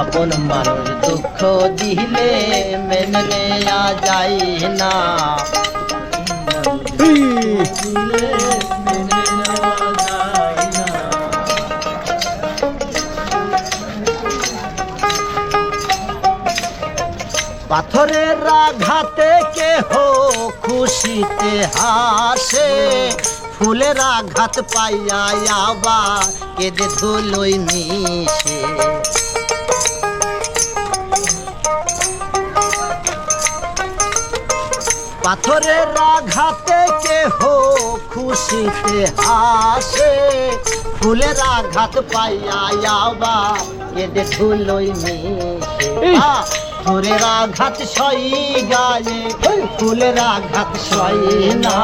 আপন মানুষ দুঃখ দিলে মেনে নেওয়া যায় না। দিলে নেওয়া যায় না পাথরের আঘাতে কেহ খুশিতে হাসে, ফুলের আঘাত পাইয়া আবার কেঁদে ধুলোই মিশে। পাথরের আঘাতে কেহ খুশিতে হাসে। ফুলের আঘাত পাইয়া আবার কেঁদে ধুলোই মিশে। ফুলের আঘাত সই গায়ে ফুলের আঘাত সই না।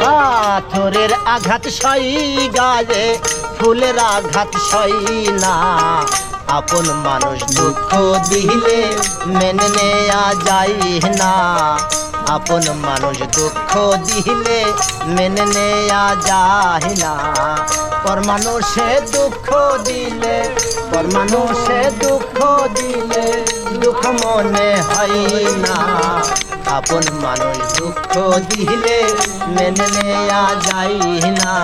পাথরের আঘাত সই গায়ে ফুলের আঘাত সই না। আপন মানুষ দুঃখ দিলে মেনে নেয়া যায় না। আপন মানুষ দুঃখ দিলে মেনে নেয়া যায় না। পর মানুষে দুঃখ দিলে পর মানুষে দুঃখ দিলে দুঃখ মনে হয় না। আপন মানুষ দুঃখ দিলে মেনে নেয়া যায় না।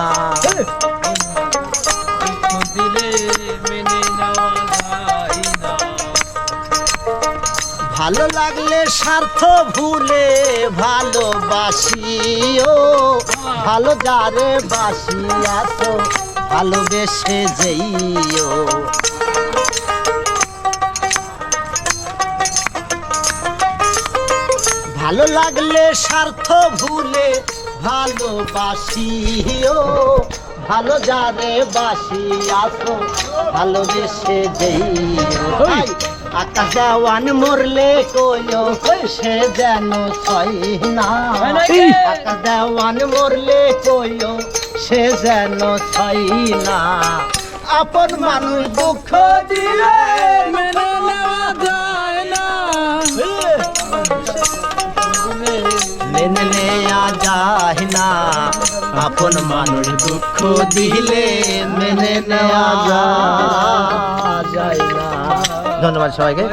ভালো লাগলে স্বার্থ ভুলে ভালোবাসিও ভালো যারে বাসিয়াছো ভালোবেসে যেইও ভালো লাগলে স্বার্থ ভুলে ভালোবাসিও ভালো যারে বাসি আসো ভালোবেসে ভাই, আকাশ দেওয়ান মরলে কইও সে যেন ছয় না? আকাশ দেওয়ান মরলে কইও সে যেন ছয় না? আপন মানুষ দুঃখ দিলে মেনে নেওয়া যায় না। মেনে নেয়া যায় না। আপন মানুষ দুঃখ দিলে মেনে নেওয়া যায় ধন্যবাদ সবাইকে।